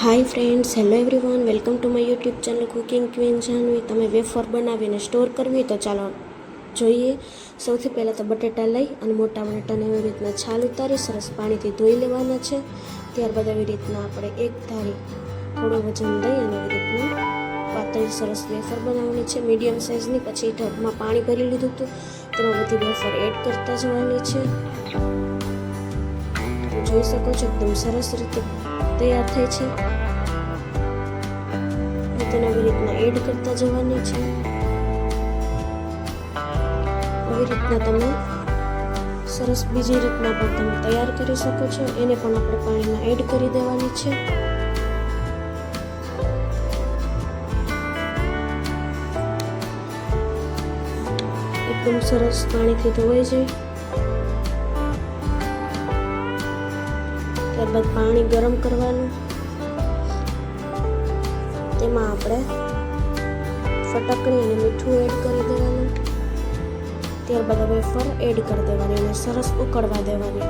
Hi friends hello everyone welcome to my YouTube channel cooking queen Janvi તમે wafer બનાવીને store કરવી તો ચાલો જોઈએ. સૌથી પહેલાં તો બટેટા લઈ અને મોટા બટેટાને એવી રીતના છાલ ઉતારી, સરસ પાણીથી ધોઈ લેવાના છે. ત્યારબાદ એવી રીતના આપણે એક ધારી થોડું વજન દઈ અને એવી રીતના પાતળી સરસ વેફર બનાવવાની છે. મીડિયમ સાઇઝની પછી ઢબમાં પાણી ભરી લીધું હતું. તેમાં બધી વેફર એડ કરતા જવાની છે. જોઈ શકો છો, એકદમ સરસ રીતે તૈયાર થાય છે. તેને આવી રીતના એડ કરતા જવાની છે. આવી રીતના તમે સરસ બીજી રીતના પણ તમે તૈયાર કરી શકો છો. એને પણ આપણે પાણીમાં એડ કરી દેવાની છે. એકદમ સરસ પાણીથી ધોવાઈ જાય. ત્યારબાદ પાણી ગરમ કરવાનું. તેમાં આપણે ફટકડી અને મીઠું એડ કરી દેવાનું. ત્યારબાદ વેફર એડ કરી દેવાની અને સરસ ઉકળવા દેવાની.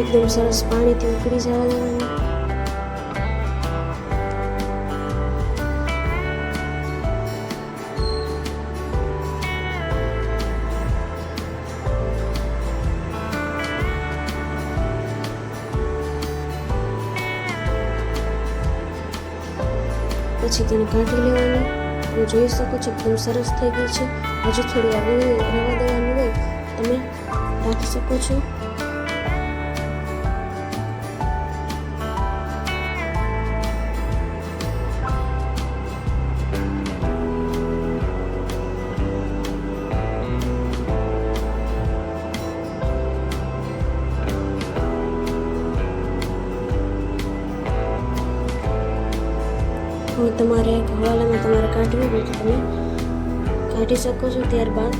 એકદમ સરસ પાણીથી ઉકળી જવા દેવાની. પછી તેને કાઢી લેવાનું. તમે જોઈ શકો છો, એકદમ સરસ થઈ ગઈ છે. હજુ થોડી આગળ રવા દેવાનું હોય, તમે રાખી શકો છો. તમારે હવાલામાં તમારે કાઢવી હોય તો તમે કાઢી શકો છો ત્યારબાદ.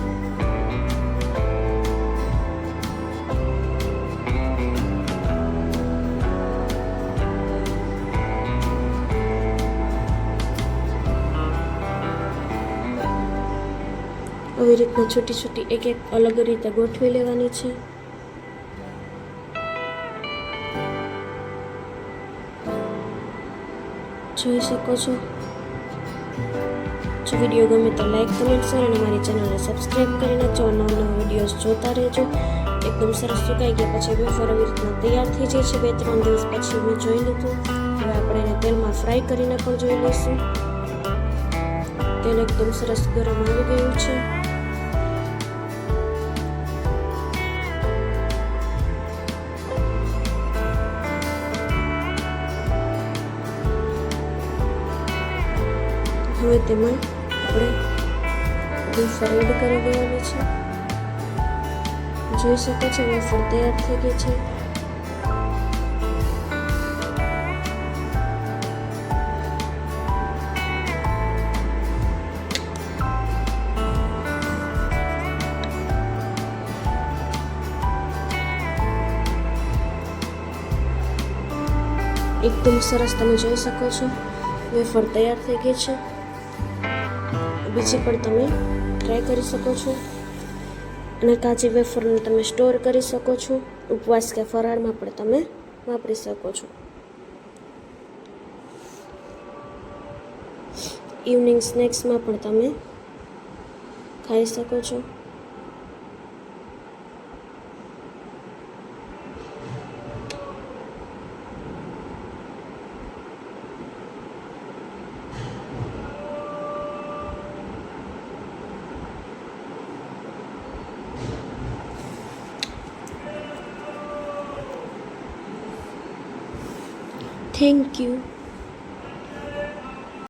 આવી રીતના છૂટી છૂટી એક એક અલગ રીતે ગોઠવી લેવાની છે. જોઈ શકો છો. જો વીડિયો ગમે તો લાઈક કમેન્ટ શેર અને મારી ચેનલને સબસ્ક્રાઈબ કરી નાખજો નવા નવા વિડીયોઝ જોતા રહેજો. એકદમ સરસ સુકાઈ ગયા પછી વેફર આવી રીતના તૈયાર થઈ જાય છે બે ત્રણ દિવસ પછી મેં જોઈ લીધું હવે આપણે એને તેલમાં ફ્રાય કરીને પણ જોઈ લઈશું. તેલ એકદમ સરસ ગરમ આવી ગયું છે. હવે તેમાં આપણે એડ કરી દેવાનું છે? જોઈ શકો છો ફળ તૈયાર થઈ ગઈ છે. એકદમ સરસ તમે જોઈ શકો છો વેફર તૈયાર થઈ ગઈ છે. બીજી પણ તમે ટ્રાય કરી શકો છો. અને કાચી વેફરને તમે સ્ટોર કરી શકો છો. ઉપવાસ કે ફરાળમાં પણ તમે વાપરી શકો છો. ઇવનિંગ સ્નેક્સમાં પણ તમે ખાઈ શકો છો. Thank you